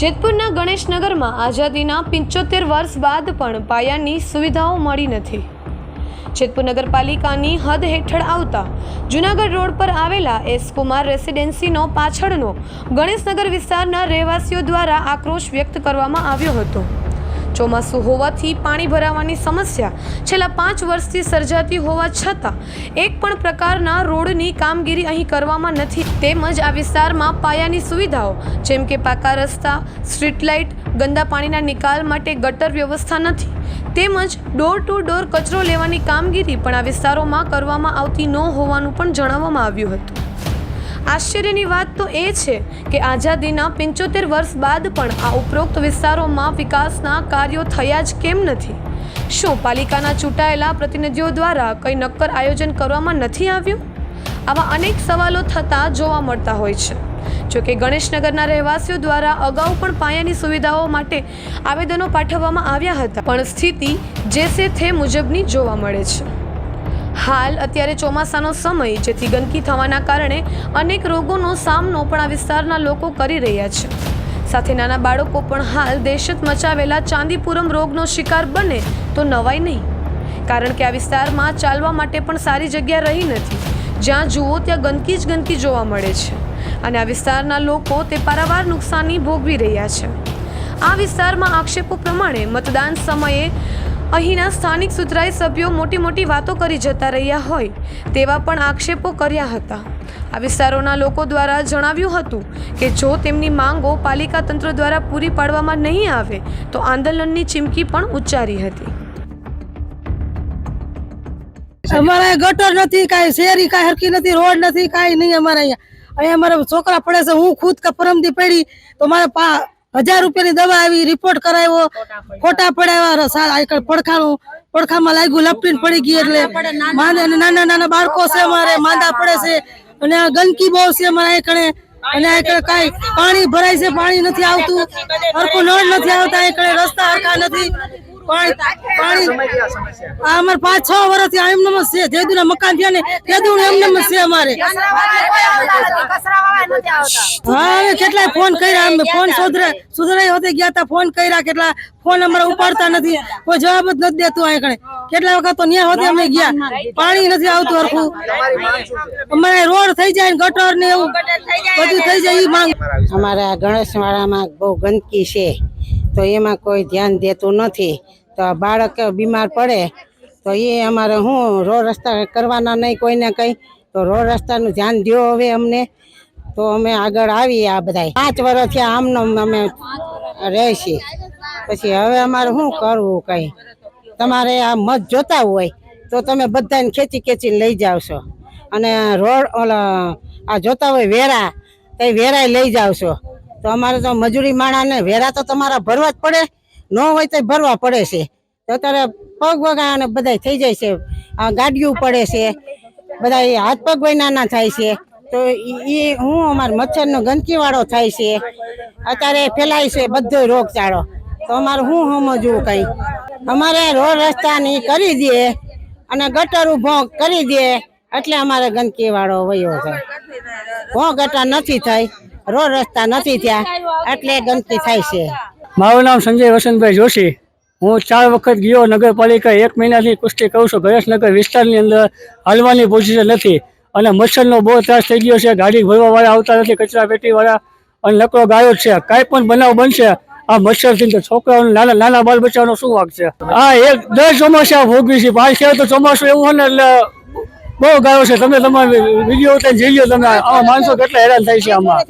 જેતપુરના ગણેશનગરમાં આઝાદીના પંચોતેર વર્ષ બાદ પણ પાયાની સુવિધાઓ મળી નથી. જેતપુર નગરપાલિકાની હદ હેઠળ આવતા જુનાગઢ રોડ પર આવેલા એસ કુમાર રેસિડેન્સીનો પાછળનો ગણેશનગર વિસ્તારના રહેવાસીઓ દ્વારા આક્રોશ વ્યક્ત કરવામાં આવ્યો હતો. ચોમાસું હોવાથી પાણી ભરાવાની સમસ્યા છેલ્લા પાંચ વર્ષથી સર્જાતી હોવા છતાં એક પણ પ્રકારના રોડની કામગીરી અહીં કરવામાં નથી. તેમજ આ વિસ્તારમાં પાયાની સુવિધાઓ, જેમ કે પાકા રસ્તા, સ્ટ્રીટ લાઇટ, ગંદા પાણીના નિકાલ માટે ગટર વ્યવસ્થા નથી. તેમજ ડોર ટુ ડોર કચરો લેવાની કામગીરી પણ આ વિસ્તારોમાં કરવામાં આવતી ન હોવાનું પણ જણાવવામાં આવ્યું હતું. આશ્ચર્યની વાત તો એ છે કે આઝાદીના પંચોતેર વર્ષ બાદ પણ આ ઉપરોક્ત વિસ્તારોમાં વિકાસના કાર્યો થયા જ કેમ નથી? શું પાલિકાના ચૂંટાયેલા પ્રતિનિધિઓ દ્વારા કંઈ નક્કર આયોજન કરવામાં નથી આવ્યું? આવા અનેક સવાલો થતા જોવા મળતા હોય છે. જોકે ગણેશનગરના રહેવાસીઓ દ્વારા અગાઉ પણ પાયાની સુવિધાઓ માટે આવેદનો પાઠવવામાં આવ્યા હતા. પણ સ્થિતિ જે તે મુજબની જોવા મળે છે. હાલ અત્યારે ચોમાસાનો સમય, જેથી ગંદકી થવાના કારણે અનેક રોગોનો સામનો પણ આ વિસ્તારના લોકો કરી રહ્યા છે. સાથે નાના બાળકો પણ હાલ દહેશત મચાવેલા ચાંદીપુરમ રોગનો શિકાર બને તો નવાઈ નહીં. કારણ કે આ વિસ્તારમાં ચાલવા માટે પણ સારી જગ્યા રહી નથી. જ્યાં જુઓ ત્યાં ગંદકી જ ગંદકી જોવા મળે છે. અને આ વિસ્તારના લોકો તે પારાવાર નુકસાની ભોગવી રહ્યા છે. આ વિસ્તારમાં આક્ષેપો પ્રમાણે મતદાન સમયે અહીંના સ્થાનિક સુધરાઈ સભ્યો મોટી મોટી વાતો કરી જતા રહ્યા હોય તેવા પણ આક્ષેપો કર્યા હતા. આ વિસ્તારોના લોકો દ્વારા જણાવ્યું હતું કે જો તેમની માંગો પાલિકા તંત્ર દ્વારા પૂરી પાડવામાં નહીં આવે, તો આંદોલનની ચીમકી પણ ઉચ્ચારી હતી. અમારે ગટર નથી, કાંઈ શેરી, કાંઈ હરકી નથી, રોડ નથી, કાંઈ નહીં અમારે અહીંયા. અહીંયા અમારા છોકરા પડે છે, હું ખુદ કપરમથી પરમથી પડી, તો મારે હજાર રૂપિયાની દવા આવી રિપોર્ટ કરાવ્યો ખોટા પડાવ્યા પડખાણું પડખામાં લાગ્યું, લપટીને પડી ગઈ એટલે નાના નાના બાળકો છે અમારે, માંદા પડે છે. અને ગંદકી બહુ છે અમારા કણે અને આ કઈ પાણી ભરાય છે, પાણી નથી આવતું. હરખું નળ નથી આવતા અહીં કણે રસ્તા હરખા નથી. પાણી આ અમારે પાંચ છ વર્ષથી આ એમનેમ જ જેદુ ના મકાન થયા ને જેદુ એમનેમ છે અમારે. હા અમે કેટલાય ફોન કર્યા અમે ફોન સુધરા સુધરાઈ હોતે ગયા હતા ફોન કર્યા કેટલા ફોન અમારે ઉપાડતા નથી કોઈ જવાબ જ નથી દેતું આ કણે કેટલા વખત તો ન્યા હોતે અમે ગયા. પાણી નથી આવતું હરખું. અમારે રોડ થઈ જાય ને ગટર ને એવું. બધું થઈ જાય એ માંગ. અમારા ગણેશવાળામાં બહુ ગંદકી છે. તો એમાં કોઈ ધ્યાન દેતું નથી. તો બાળક બીમાર પડે, તો એ અમારે શું રોડ રસ્તા કરવાના નહીં કોઈને કંઈ. તો રોડ રસ્તાનું ધ્યાન દો હવે અમને. તો અમે આગળ આવીએ આ બધા પાંચ વર્ષથી આમનો અમે રહેશી. પછી હવે અમારે શું કરવું કંઈ? તમારે આ મત જોતા હોય, તો તમે બધાને ખેંચી ખેંચીને લઈ જાવ છો. અને રોડ ઓલા, આ જોતા હોય વેરા તો વેરાય લઈ જાવ છો. તો અમારે તો મજૂરી માણાને વેરા તો તમારા ભરવા જ પડે. ન હોય તો ભરવા પડે છે. તો અત્યારે પગ વગા અને બધા થઈ જાય છે. આ ગાડીઓ પડે છે. બધા હાથ પગ વય નાના થાય છે. તો એ હું અમારે મચ્છરનો ગંદકી વાળો થાય છે. અત્યારે ફેલાય છે બધો રોગચાળો. તો અમારે હું સમજવું કઈ? અમારે રોડ રસ્તાની કરી દે અને ગટર ઊભો કરી દે એટલે અમારે ગંદકી વાળો વયો થાય ભો ગટર નથી થઈ રોડ રસ્તા નથી ત્યાં એટલે ગંદકી થાય છે. મારું નામ સંજય વસંતભાઈ જોશી. હું ચાર વખત ગયો નગરપાલિકા એક મહિનાથી કુસ્તી કહું છું. ગણેશનગર વિસ્તારની અંદર હાલવાની પોઝિશન નથી. અને મચ્છરનો બહુ ત્રાસ થઈ ગયો છે. ગાડી ભરવાવાળા આવતા નથી, કચરા પેટીવાળા અને નકરો ગાયો છે. કાંઈ પણ બનાવ બનશે, આ મચ્છરથી તો છોકરાઓને નાના નાના બાલ બચ્ચાનો શું વાક છે? આ એક દર ચોમાસા ભોગવી છે. છે તો ચોમાસું એવું હોય ને એટલે બહુ ગાયો છે. તમે તમારે વીડિયો ઉતારીને જઈ લો તમે. આમાં માણસો કેટલા હેરાન થાય છે આમાં.